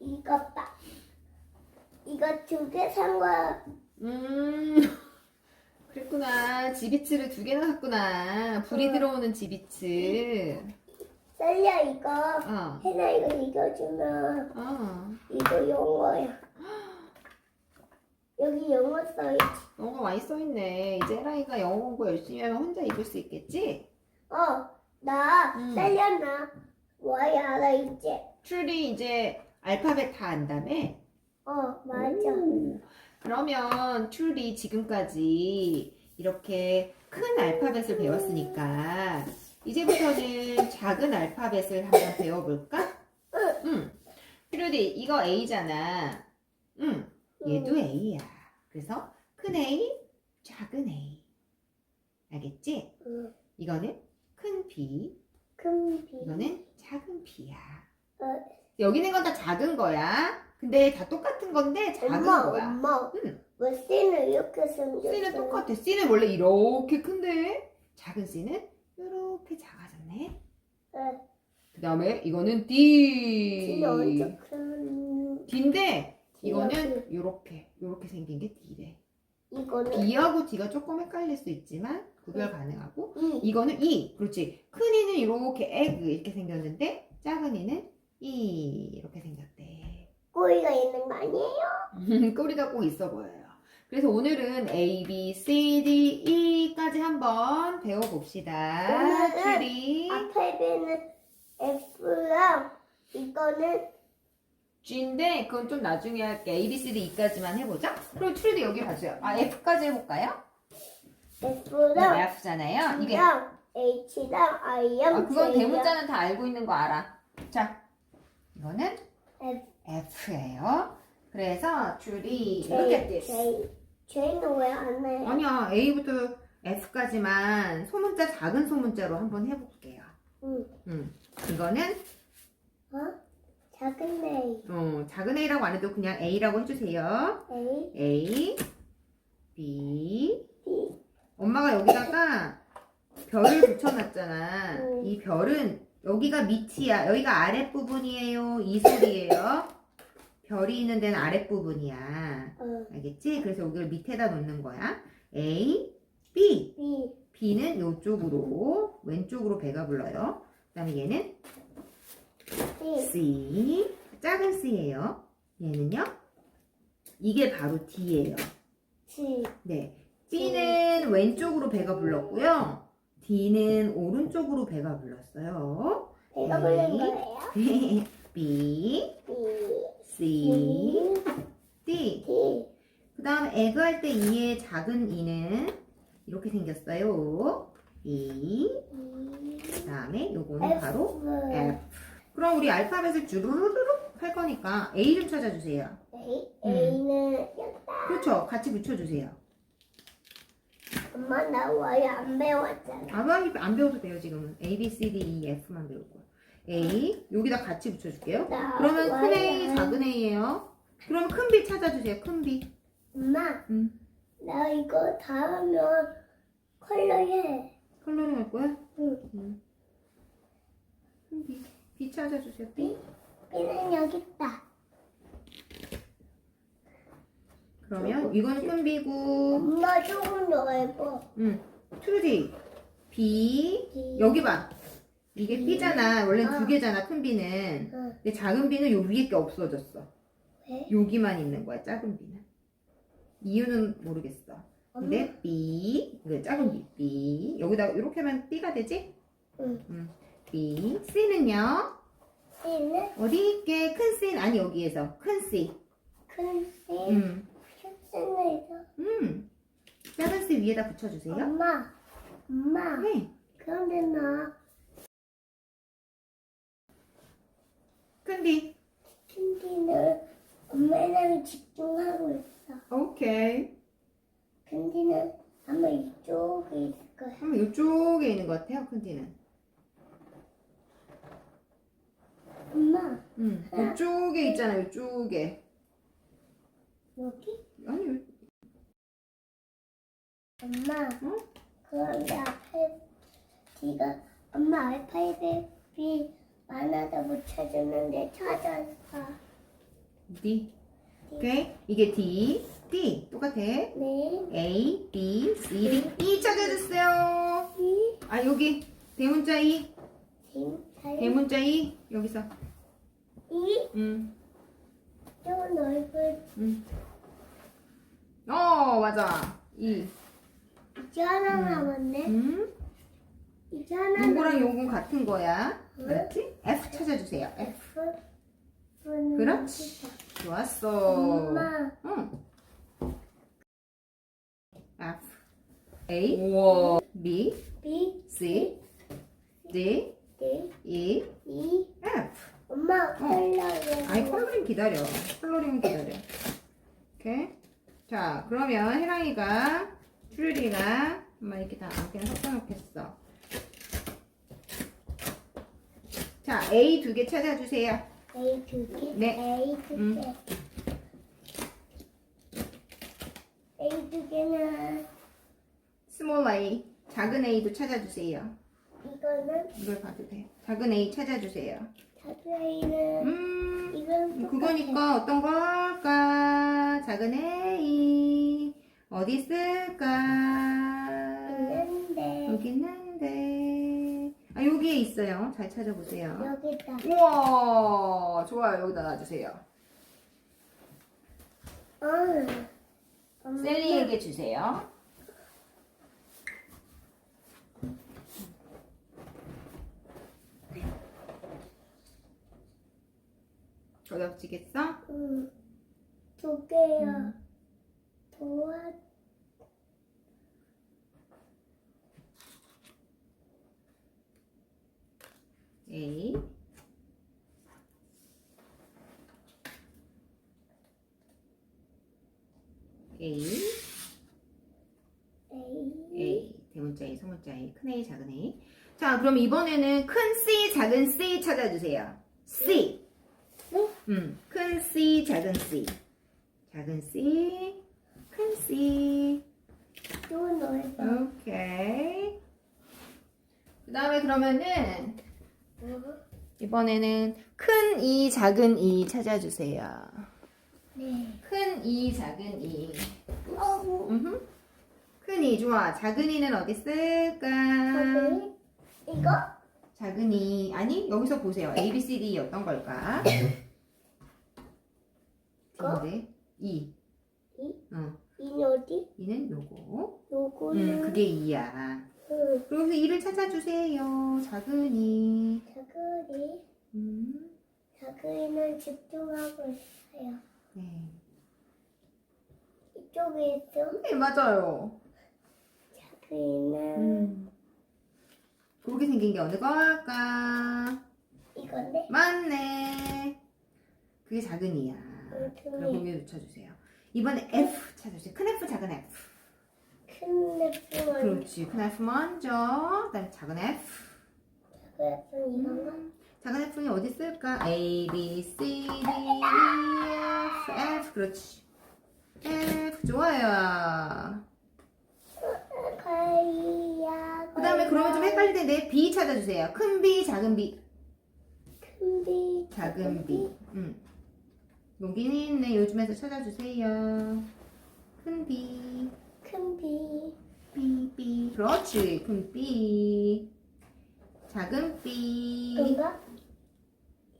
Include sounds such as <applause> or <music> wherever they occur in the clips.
이거 봐. 이거 두 개 산 거야. 음, <laughs> 그랬구나. 지비츠를 두 개나 샀구나. 불이 어. 들어오는 지비츠. 셀리야 이거. 어, 해나 이거 읽어주면 어. 이거 영어야. <gasps> 여기 영어 써있지. 영어가 많이 써있네. 이제 에라이가 영어 공부 열심히 하면 혼자 읽을 수 있겠지? 어, 나 음. 셀리야 나 와야 알아 이제. 츄리 이제 알파벳 다 안다며? 어, 맞아. 오. 그러면 츄리 지금까지 이렇게 큰 알파벳을 배웠으니까 이제부터는 작은 알파벳을 한번 배워볼까? 응. 츄리 이거 A잖아. 응. 얘도 A야. 그래서 큰 A, 작은 A. 알겠지? 응. 이거는 큰 B, 큰 비. 이거는 작은 B야. 어, 여기 있는 건 다 작은 거야. 근데 다 똑같은 건데 작은 엄마, 거야. 엄마. 응. 왜 C는 이렇게 생겼어? C는 똑같아. C는 원래 이렇게 큰데 작은 C는 이렇게 작아졌네. 네. 그 다음에 이거는 D. C는 언제 큰? D인데 이거는 이렇게 이렇게 생긴 게 D래. 이거는 B하고 D가 조금 헷갈릴 수 있지만 구별 가능하고 E. 이거는 E. 그렇지. 큰 E는 이렇게 egg 이렇게 생겼는데 작은 E는 이렇게 생겼대. 꼬리가 있는 거 아니에요? <laughs> 꼬리가 꼭 있어 보여요. 그래서 오늘은 A, B, C, D, E까지 한번 배워봅시다. 오늘은 추리 앞에는 F랑 이거는 G인데 그건 좀 나중에 할게. A, B, C, D, E까지만 해보자. 그럼 추리도 여기 봐줘요. 아 F까지 해볼까요? F랑 F잖아요. 이게 H랑 I랑 아, 그건 대문자는 다 알고 있는 거 알아. 자, 이거는 F, F예요. 그래서 J, look at this. J. J는 왜안 해? 아니야 A부터 F까지만 소문자 작은 소문자로 한번 해볼게요. 응. 음, 이거는 어? 작은 A. 어, 작은 A라고 안 해도 그냥 A라고 해주세요. A, A, B. B. 엄마가 여기다가 별을 붙여놨잖아. 음. 이 별은 여기가 밑이야. 여기가 아랫부분이에요. 이슬이에요. 별이 있는 데는 아랫부분이야. 어, 알겠지? 그래서 여기를 밑에다 놓는 거야. A, B. B. B는 이쪽으로 왼쪽으로 배가 불러요. 그 다음에 얘는 C. C 작은 C예요. 얘는요. 이게 바로 D예요. C. 네. B는 왼쪽으로 배가 불렀고요. D는 오른쪽으로 배가 불렀어요. 배가 거예요? B, <laughs> B. C, D. D. 그 다음 에그 할 때 이의 작은 이는 이렇게 생겼어요. B. 그 다음에 요거는 바로 F. 그럼 우리 알파벳을 주르르륵 할 거니까 A 좀 찾아주세요. A. 음. A는 여기다. 그렇죠. 같이 붙여주세요. 엄마 나 와요 안 배웠잖아. 아무리 안 배워도 돼요 지금은. A, B, C, D, E, F만 배울 거야. A 여기다 같이 붙여줄게요. 나 그러면 큰 A, 와요. 작은 A예요. 그럼 큰 B 찾아주세요. 큰 B. 엄마. 음. 나 이거 다 하면 컬러해. 컬러링 할 거야? 응. 음. 큰 B. B 찾아주세요. B. B는 여기 있다. 그러면 이거는 큰 B고, 엄마 조금 더 해봐. 음, 2D. B. B. 여기 봐. 이게 B. B잖아. 원래 아. 두 개잖아. 큰 B는. 응. 근데 작은 B는 요 위에 게 없어졌어. 왜? 여기만 있는 거야. 작은 B는. 이유는 모르겠어. 근데 B, 이거 작은 B, B. 여기다가 이렇게 하면 B가 되지? 응. B. C는요? C는 어디 있게? 큰 C는 아니 여기에서 큰 C. 큰 C. 음, 큐스에서 음. 작은 C 위에다 붙여주세요. 엄마. 엄마. 네. 그런데 나큰 B. 캔디는 엄마랑 집중하고 있어. 오케이. 캔디는 아마 이쪽에 있을 거야. 그럼 이쪽에 있는 것 같아요. 큰 D는. 엄마 음, 이쪽에 있잖아. 이쪽에. 여기? 아니, 엄마. 응? 그런데 앞에 D가 엄마 알파벳이 많아서 못 찾았는데 찾았어. D. 오케이. 이게 D. D. 똑같아. 네. A, B, C, D. E 찾아주세요. 이. 아, 여기. 대문자 E. 진. 잘. 대문자 E. 여기서. 이. 음. 좀 넓은. 음. 어, 맞아. E. 이제 하나 음. 남았네. 음. 이제 하나 요거랑 남았네. 요건 같은 거야. 알았지? F 찾아주세요. F. F는 그렇지. 좋았어. 엄마. 응. F. A. 우와. B. B. C. D. D. E. E. F. 엄마 컬러를. 아니 컬러링 기다려. 컬러링 기다려. 오케이. 자 그러면 혜랑이가 추리리가 엄마 이렇게 다 그냥 섞어 놓겠어. 자 A 두 개 찾아주세요. A 두 개. 네. A 두 음. 개. A 두 개는 스몰 A 작은 A도 찾아주세요. 이거는 이걸 봐도 돼. 작은 A 찾아주세요. 작은 A는 음 이건. 그거니까 어떤 걸까? 작은 A 어디 있을까? 있는데 여기 있는데 아 여기에 있어요. 잘 찾아보세요. 여기다. 우와 좋아요. 여기다 놔주세요. 어. 엄마. 셀리에게 주세요. 어렵지겠어? 응. 두 개야. 음. 도와. A A. A 대문자 A 소문자 A 큰 A 작은 A 자 그럼 이번에는 큰 C 작은 C 찾아주세요 C 네? 음 큰 C 작은 C 작은 C 큰 C 또 넓어. 오케이 그 다음에 그러면은 어? 이번에는 큰 E 작은 E 찾아주세요 네. 큰 E 작은 E 어. 음흠. 큰 E 좋아 작은 E는 어디 있을까 저기 이거? 작은 이 아니 여기서 보세요 A B C D 어떤 걸까? 근데 이. 이? 어, 이 어디? 이는 요거. 요거는 음, 그게 이야. 응. 그래서 이를 찾아주세요. 작은 이. 작은이 음, 작은이는 집중하고 있어요. 네. 이쪽에 있음 네 맞아요. 작은이는 음. 그렇게 생긴 게 어느 걸까? 이건데 맞네. 그게 작은 이야. 응, 그럼 거기에 붙여주세요. 이번에 F 찾아주세요. 큰 F, 작은 F. 큰 랩은 그렇지. 큰 F 먼저. 그다음 작은 F. 작은 이건가? 음, 작은 F는 어디 있을까? A, B, C, D, E, F, F. 그렇지. F 좋아요. 그 다음에 그러면 좀 헷갈리는데 B 찾아주세요. 큰 B, 작은 B, 큰 B, 작은 B. 음. 여기는 있네. 요즘에서 찾아주세요. 큰 B, 큰 B, B, B. 그렇지. 큰 B. 작은 B. 이건가?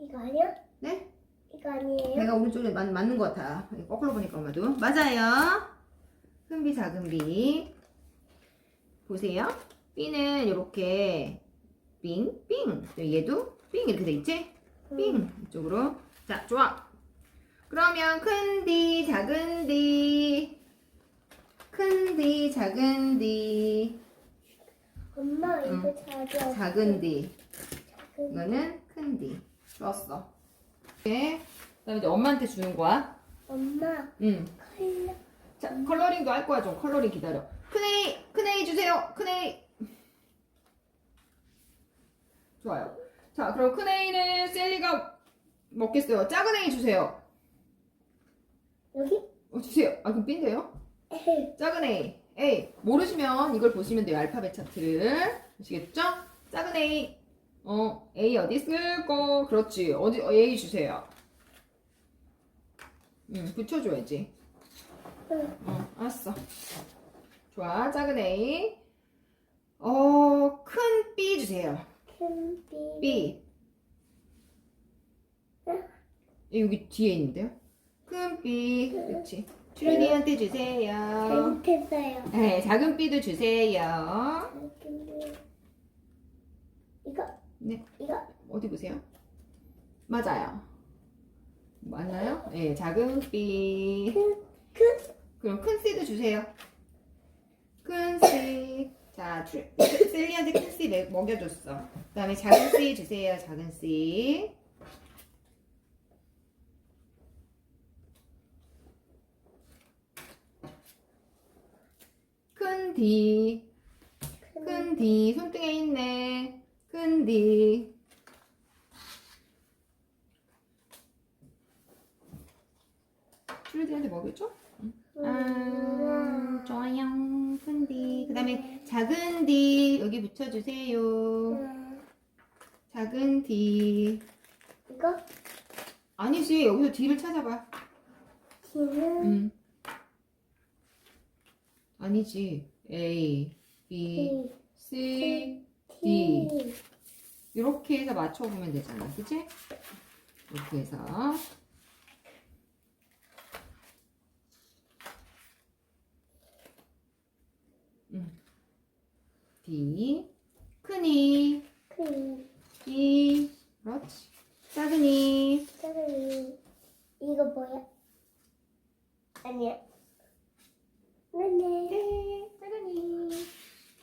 이거 아니야? 네? 이거 아니에요? 배가 오른쪽에 맞, 맞는 것 같아. 거꾸로 보니까 엄마도. 맞아요. 큰 B, 작은 B. 보세요. B는 이렇게 빙, 빙. 또 얘도 빙 이렇게 돼 있지? 빙. 이쪽으로. 자, 좋아. 그러면 큰 D, 작은 D. 큰 D, 작은 D. 엄마 이거 응. 자주 작은 D. 작은 이거는 큰 D. 좋았어. 네. 그다음에 이제 엄마한테 주는 거야. 엄마 응. 컬러 자, 컬러링도 할 거야. 좀 컬러링 기다려. 큰 A, 큰 A 주세요. 큰 A. 좋아요. 자, 그럼 큰 A는 셀리가 먹겠어요. 작은 A 주세요. 여기? 어, 주세요. 아, 그럼 B인데요? 작은 A. A. 모르시면 이걸 보시면 돼요. 알파벳 차트를. 아시겠죠? 작은 A. 어, A 어디 있을까? 그렇지. 어디, 어, A 주세요. 응, 붙여줘야지. 응. 어, 알았어. 좋아, 작은 A. 어, 큰 B 주세요. 큰 B. B. 여기 뒤에 있는데요? 큰 B. 그렇지. 트리디한테 주세요. 잘못했어요. 네, 작은 B도 주세요. 이거. 네. 이거. 어디 보세요? 맞아요. 맞나요? 네, 작은 B. 큰. 큰. 그럼 큰 C도 주세요. 큰 C. 자, 주- 셀리한테 큰 먹- 먹여줬어. 그 다음에 작은 C 주세요. 작은 C. 큰 D. 큰. 큰 D. 손등에 있네. 큰 D. 트루디한테 먹여줘? 아, 좋아요. 큰 D. 그 다음에 작은 D. 여기 붙여주세요. 음, 작은 D. 이거. 아니지. 여기서 D를 찾아봐. D는 음. 아니지. A, B. C. D. 이렇게 해서 맞춰보면 되잖아. 그치? 이렇게 해서. 음. D. 큰 이. 큰. E. 그렇지. 작은 이. 작은 이거 뭐야? 아니야. 네네. 네. 작은이.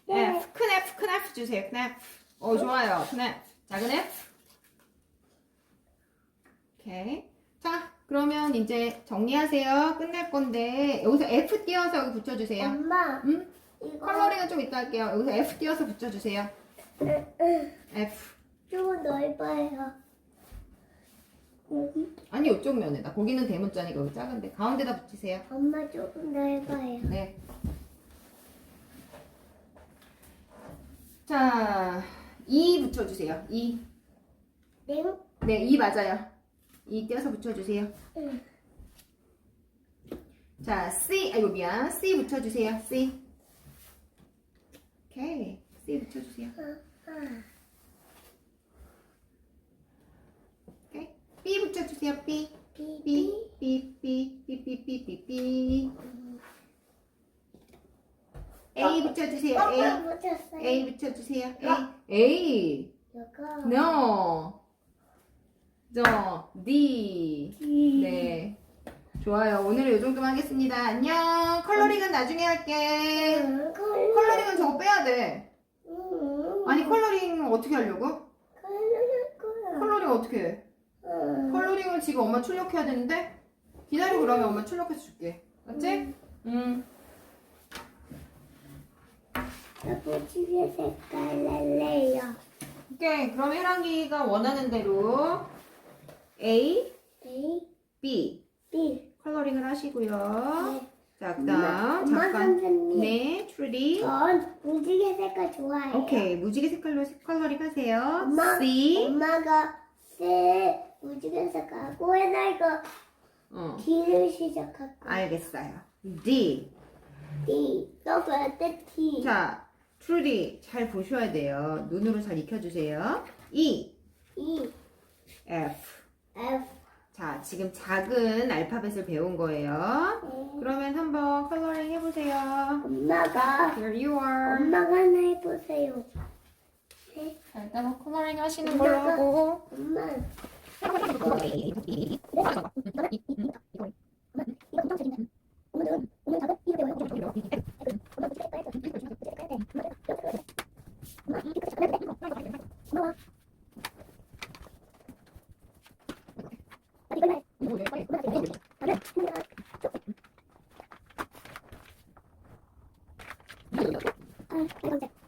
네. F. 큰 F. 큰 F 주세요. 큰 F. 어, 좋아요. 큰 F. 작은 F. 오케이. 자, 그러면 이제 정리하세요. 끝낼 건데, 여기서 F 띄어서 여기 붙여주세요. 엄마. 음? 이거 컬러링은 좀 이따 할게요. 여기서 F 띄어서 붙여주세요. F. 조금 넓어요. 여기 아니, 이쪽 면에다. 거기는 대문자니까 여기 작은데. 가운데다 붙이세요. 엄마 조금 넓어요. 네. 자, 2 붙여주세요. 2. 냉. 네, 2 맞아요. 2 띄어서 붙여주세요. 응. 자, C, 아이고 미안. C 붙여주세요. C. 오케이. C 붙여주세요. 아, 아. 오케이. B 붙여주세요. B. B B, B, B, B, B, B, B, B. A 붙여주세요. A. 거꾸로 붙였어요. A 붙여주세요. A. A. 이거. No. 저, D. 네. 좋아요. 오늘은 이 정도만 하겠습니다. 안녕. 컬러링은 나중에 할게. 응, 컬러. 컬러링은 저거 빼야 돼. 응. 아니, 컬러링 어떻게 하려고? 컬러할 거야. 컬러링 어떻게 해? 응. 컬러링을 지금 엄마 출력해야 되는데? 기다려, 그러면 엄마 출력해서 줄게. 맞지? 응. 나 무지개 색깔 낼래요. 오케이. 그럼 혜랑이가 원하는 대로 A, A, B B. 컬러링을 하시고요. 네. 자, 그 엄마, 다음. 엄마 잠깐. 선생님. 네, 트루디. 전 무지개 색깔 좋아해요. 오케이. 무지개 색깔로 컬러링 하세요. 엄마, C. 엄마가 C 무지개 색깔하고 해나이가 어. D를 시작할까? 알겠어요. D. D. 너가 때 T. 자, 트루디 잘 보셔야 돼요. 눈으로 잘 익혀주세요. E, E, F. F. 자, 지금 작은 알파벳을 배운 거예요. 네. 그러면 한번 컬러링 해보세요. 엄마가 Here you are. 엄마가 하나 해보세요. 네. 자, 일단 컬러링 하시는 걸로 하고. 엄마. 좀 넓어요.